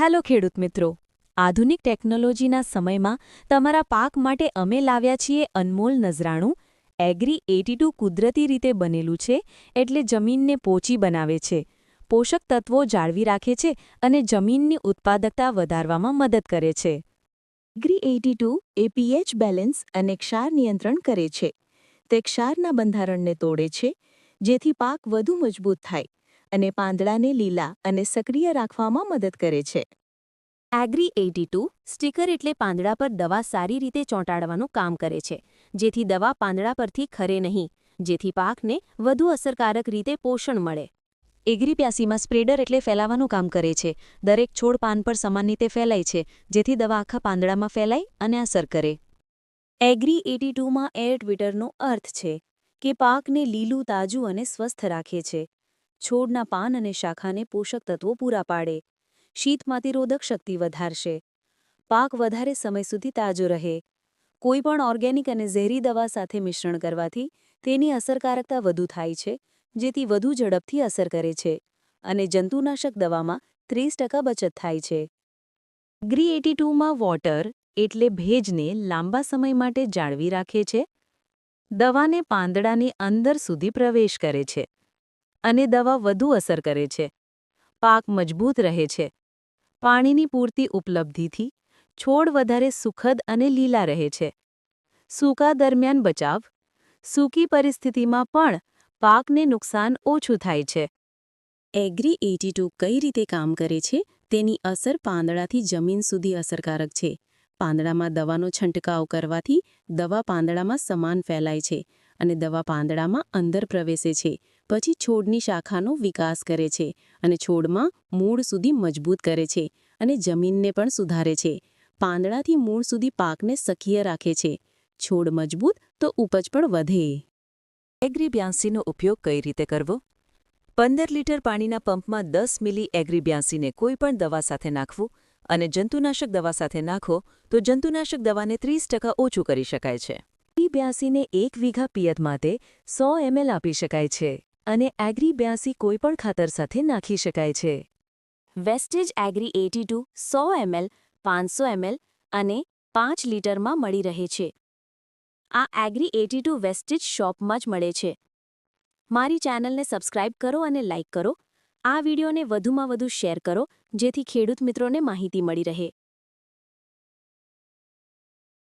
Hello ખેડૂત મિત્રો. આધુનિક ટેકનોલોજીના સમયમાં તમારા પાક માટે અમે લાવ્યા છીએ અનમોલ નજરાણું. એગ્રી એટી કુદરતી રીતે બનેલું છે એટલે જમીનને પોચી બનાવે છે. પોષક તત્વો જાળવી રાખે છે અને જમીનની ઉત્પાદકતા વધારવામાં મદદ કરે છે. એગ્રી એટી એ પીએચ બેલેન્સ અને ક્ષાર નિયંત્રણ કરે છે. તે ક્ષારના બંધારણને તોડે છે, જેથી પાક વધુ મજબૂત થાય. અને પાંદડાને લીલા અને સક્રિય રાખવામાં મદદ કરે છે. એગ્રી એટી ટુ સ્ટીકર એટલે પાંદડા પર દવા સારી રીતે ચોંટાડવાનું કામ કરે છે જેથી દવા પાંદડા પરથી ખરે નહીં જેથી પાકને વધુ અસરકારક રીતે પોષણ મળે. એગ્રીપ્યાસીમાં સ્પ્રેડર એટલે ફેલાવાનું કામ કરે છે દરેક છોડ પાન પર સમાન રીતે ફેલાય છે જેથી દવા આખા પાંદડામાં ફેલાય અને અસર કરે. એગ્રી એટી ટુમાં એર ટ્વિટરનો અર્થ છે કે પાકને લીલું તાજું અને સ્વસ્થ રાખે છે. છોડના પાન અને શાખાને પોષક તત્વો પૂરા પાડે. શીતમાતિરોધક શક્તિ વધારશે. પાક વધારે સમય સુધી તાજો રહે. કોઈપણ ઓર્ગેનિક અને ઝેરી દવા સાથે મિશ્રણ કરવાથી તેની અસરકારકતા વધુ થાય છે, જેથી વધુ ઝડપથી અસર કરે છે અને જંતુનાશક દવામાં ત્રીસ ટકા બચત થાય છે. ગ્રી એટી ટુમાં વોટર એટલે ભેજને લાંબા સમય માટે જાળવી રાખે છે. દવાને પાંદડાની અંદર સુધી પ્રવેશ કરે છે. અને દવા વધુ અસર કરે છે. પાક મજબૂત રહે છે. પાણીની પૂરતી ઉપલબ્ધિથી છોડ વધારે સુખદ અને લીલા રહે છે. સૂકા દરમિયાન બચાવ, સૂકી પરિસ્થિતિમાં પણ પાકને નુકસાન ઓછું થાય છે. એગ્રી એટી ટુ કઈ રીતે કામ કરે છે? તેની અસર પાંદડાથી જમીન સુધી અસરકારક છે. પાંદડામાં દવાનો છંટકાવ કરવાથી દવા પાંદડામાં સમાન ફેલાય છે. અને દવા પાંદડામાં અંદર પ્રવેશે છે. પછી છોડની શાખાનો વિકાસ કરે છે અને છોડમાં મૂળ સુધી મજબૂત કરે છે અને જમીનને પણ સુધારે છે. પાંદડાથી મૂળ સુધી પાકને સક્રિય રાખે છે. છોડ મજબૂત તો ઉપજ પણ વધે. એગ્રીબ્યાસીનો ઉપયોગ કઈ રીતે કરવો? પંદર લીટર પાણીના પંપમાં દસ મિલી એગ્રીબ્યાસીને કોઈપણ દવા સાથે નાખવું અને જંતુનાશક દવા સાથે નાખો તો જંતુનાશક દવાને ત્રીસ ટકા ઓછું કરી શકાય છે. એગ્રી બ્યાસીને એક વીઘા પિયત માટે સો એમએલ આપી શકાય છે અને એગ્રી બ્યાસી કોઈપણ ખાતર સાથે નાખી શકાય છે. વેસ્ટેજ એગ્રી એટી ટુ, સો એમએલ, પાંચસો એમએલ અને પાંચ લીટરમાં મળી રહે છે. આ એગ્રી એટી ટુ વેસ્ટેજ શોપમાં જ મળે છે. મારી ચેનલને સબસ્ક્રાઇબ કરો અને લાઇક કરો. આ વિડીયોને વધુમાં વધુ શેર કરો, જેથી ખેડૂત મિત્રોને માહિતી મળી રહે.